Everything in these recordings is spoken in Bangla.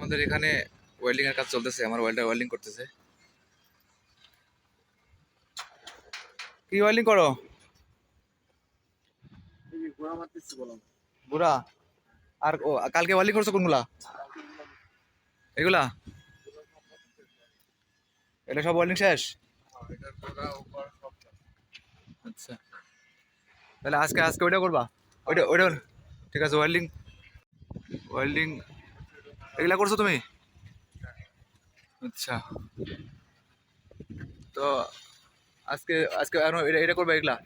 আমাদের এখানে ওয়েল্ডিং এর কাজ চলতেছে, আমার ওয়েল্ডার ওয়েল্ডিং করতেছে। কি ওয়েল্ডিং করো? বুড়া। আর ও, কালকে ওয়েল্ডিং করছ কোনগুলা? এগুলা? এটা সব ওয়েল্ডিং শেষ? আচ্ছা। তাহলে আজকে আজকে ওইটা করবা? ওইটা ওইটা ঠিক আছে ওয়েল্ডিং ওয়েল্ডিং এগুলা করছ তুমি? আচ্ছা। তো আজকে আজকে আর এটা এটা করবে এগুলা?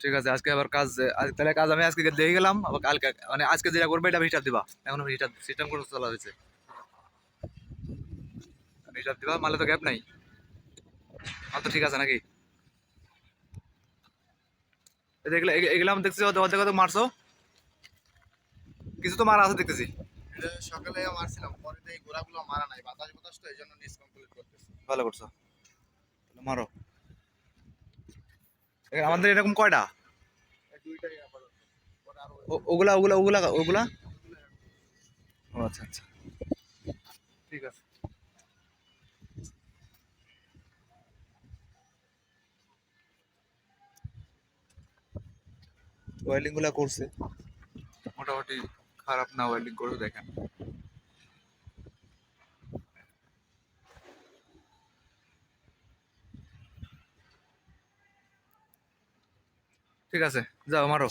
ঠিক আছে আজকে আবার কাজ তাহলে কাজ আমি আজকে দেখে গেলাম আবার কালকে মানে আজকে যেটা করবে এটা হিসাব দিবা। এখন হিসাব সিস্টেম করে চলা হয়েছে? হিসাব দিবা মালে তো গ্যাপ নাই। মাল তো ঠিক আছে নাকি? এগুলা এগুলা- আমি দেখছি অর্ধেক মারছো। কিছু তো মারা আছে দেখতেছি। এটা সকালে মারছিলাম পরে তো এই গোড়াগুলো মারা নাই বাতাস বাতাস তো এই জন্য নিচ কমপ্লিট করতেছি। ভালো করছ। তাহলে মারো। আমাদের এরকম কয়টা? দুইটাই আপাতত ওগুলা ওগুলা ওগুলা ওগুলা? ও আচ্ছা আচ্ছা। ঠিক আছে। করছে। মোটামুটি খারাপ না ওয়েল্ডিং করে দেখেন। ঠিক আছে যাও মারো।